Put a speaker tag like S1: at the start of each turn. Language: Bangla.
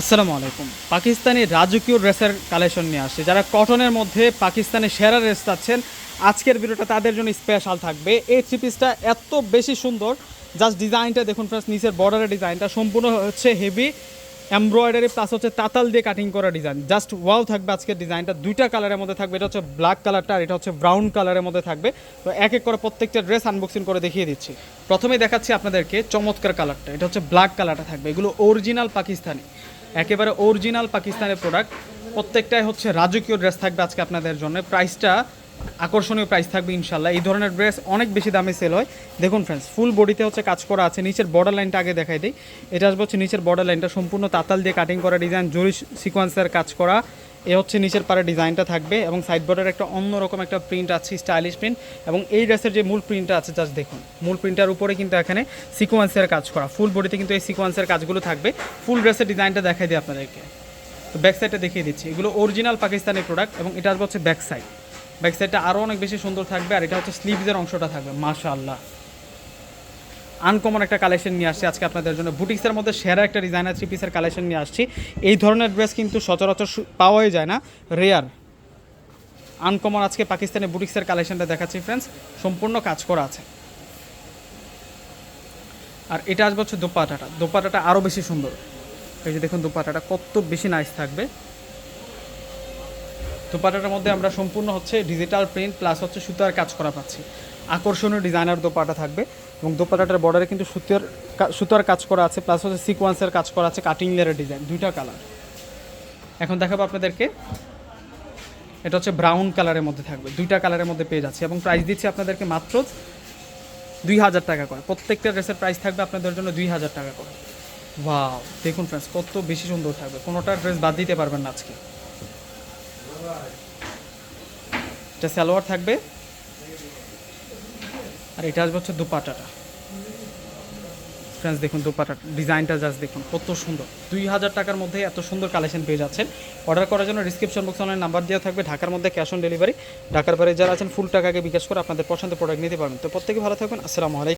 S1: আসসালামু আলাইকুম। পাকিস্তানি রাজকীয় ড্রেসের কালেকশন নিয়ে আসছে। যারা কটনের মধ্যে পাকিস্তানি সেরা ড্রেস চাচ্ছেন, আজকের ভিডিওটা তাদের জন্য স্পেশাল থাকবে। এই থ্রি পিসটা এত বেশি সুন্দর। জাস্ট ডিজাইনটা দেখুন প্লাস নিচের বর্ডারের ডিজাইনটা সম্পূর্ণ হচ্ছে হেভি এমব্রয়ডারি প্লাস হচ্ছে তাতাল দিয়ে কাটিং করা ডিজাইন জাস্ট ওয়াও থাকবে আজকের ডিজাইনটা দুইটা কালারের মধ্যে থাকবে। এটা হচ্ছে ব্ল্যাক কালারটা আর এটা হচ্ছে ব্রাউন কালারের মধ্যে থাকবে। তো এক এক করে প্রত্যেকটা ড্রেস আনবক্সিং করে দেখিয়ে দিচ্ছি। প্রথমেই দেখাচ্ছি আপনাদেরকে চমৎকার কালারটা এটা হচ্ছে ব্ল্যাক কালারটা থাকবে। এগুলো অরিজিনাল পাকিস্তানি। একেবারে অরিজিনাল পাকিস্তানের প্রোডাক্ট প্রত্যেকটাই হচ্ছে রাজকীয় ড্রেস থাকবে আজকে আপনাদের জন্য। প্রাইসটা আকর্ষণীয় প্রাইস থাকবে ইনশাল্লাহ। এই ধরনের ড্রেস অনেক বেশি দামে সেল হয়। দেখুন ফ্রেন্ডস ফুল বডিতে হচ্ছে কাজ করা আছে। নিচের বর্ডার লাইনটা আগে দেখাই দিই। এটা আসবে হচ্ছে নিচের বর্ডার লাইনটা সম্পূর্ণ তাতাল দিয়ে কাটিং করা ডিজাইন জরি সিকোয়েন্সের কাজ করা। এ হচ্ছে নিচের পারে ডিজাইনটা থাকবে এবং সাইডবোর্ডের একটা অন্যরকম একটা প্রিন্ট আছে স্টাইলিশ প্রিন্ট এবং এই ড্রেসের যে মূল প্রিন্টটা আছে জাস্ট দেখুন। মূল প্রিন্টার উপরে কিন্তু এখানে সিকোয়েন্সের কাজ করা ফুল বডিতে কিন্তু এই সিকোয়েন্সের কাজগুলো থাকবে। ফুল ড্রেসের ডিজাইনটা দেখাই দিই আপনাদেরকে। তো ব্যাক সাইডটা দেখিয়ে দিচ্ছি। এগুলো অরিজিনাল পাকিস্তানি প্রোডাক্ট এবং এটা আসবে হচ্ছে ব্যাক সাইড ব্যাক সাইডটা আরও অনেক বেশি সুন্দর থাকবে আর এটা হচ্ছে স্লিভসের অংশটা থাকবে, মাশাআল্লাহ। আনকমন একটা কালেকশন নিয়ে আসছি আজকে আপনাদের জন্য। বুটিক্সের মধ্যে সেরা একটা ডিজাইনার থ্রি পিসের কালেকশন নিয়ে আসছি। এই ধরনের ড্রেস কিন্তু সচরাচর পাওয়াই যায় না। রেয়ার আনকমন আজকে পাকিস্তানের বুটিক্সের কালেকশনটা দেখাচ্ছি ফ্রেন্ডস সম্পূর্ণ কাজ করা আছে। আর এটা আসবে হচ্ছে দোপাটাটা। দোপাটাটা আরও বেশি সুন্দর। এই যে দেখুন দোপাটাটা, কত বেশি নাইস থাকবে। দোপাটাটার মধ্যে আমরা সম্পূর্ণ হচ্ছে ডিজিটাল প্রিন্ট প্লাস হচ্ছে সুতার কাজ করা পাচ্ছি। আকর্ষণীয় ডিজাইনার দোপাটা থাকবে এবং দোপাটাটার বর্ডারে কিন্তু সুতার সুতার কাজ করা আছে প্লাস হচ্ছে সিকোয়েন্সের কাজ করা আছে কাটিং লেয়ারের ডিজাইন দুইটা কালার এখন দেখাবো আপনাদেরকে। এটা হচ্ছে ব্রাউন কালারের মধ্যে থাকবে, দুইটা কালারের মধ্যে পেয়ে যাচ্ছে এবং প্রাইস দিচ্ছি আপনাদেরকে মাত্র দুই হাজার টাকা করে। প্রত্যেকটা ড্রেসের প্রাইস থাকবে আপনাদের জন্য দুই হাজার টাকা করে। ওয়াও দেখুন ফ্রেন্ডস কত বেশি সুন্দর থাকবে। কোনোটা ড্রেস বাদ দিতে পারবেন না আজকে। এটা সালোয়ার থাকবে। আর এটা আসবে হচ্ছে দুপাটাটা। ফ্রেন্ডস দেখুন দুপাটাটা ডিজাইনটা জাস্ট দেখুন, কত সুন্দর। দুই হাজার টাকার মধ্যে এত সুন্দর কালেকশন পেয়ে যাচ্ছেন। অর্ডার করার জন্য ডিসক্রিপশন বক্সে অনলাইন নাম্বার দেওয়া থাকবে, ঢাকার মধ্যে ক্যাশ অন ডেলিভারি ঢাকার বাইরে যারা আছেন ফুল টাকাকে বিকাশ করে আপনাদের পছন্দের প্রোডাক্ট নিতে পারবেন। তো প্রত্যেকে ভালো থাকবেন আসসালামু আলাইকুম।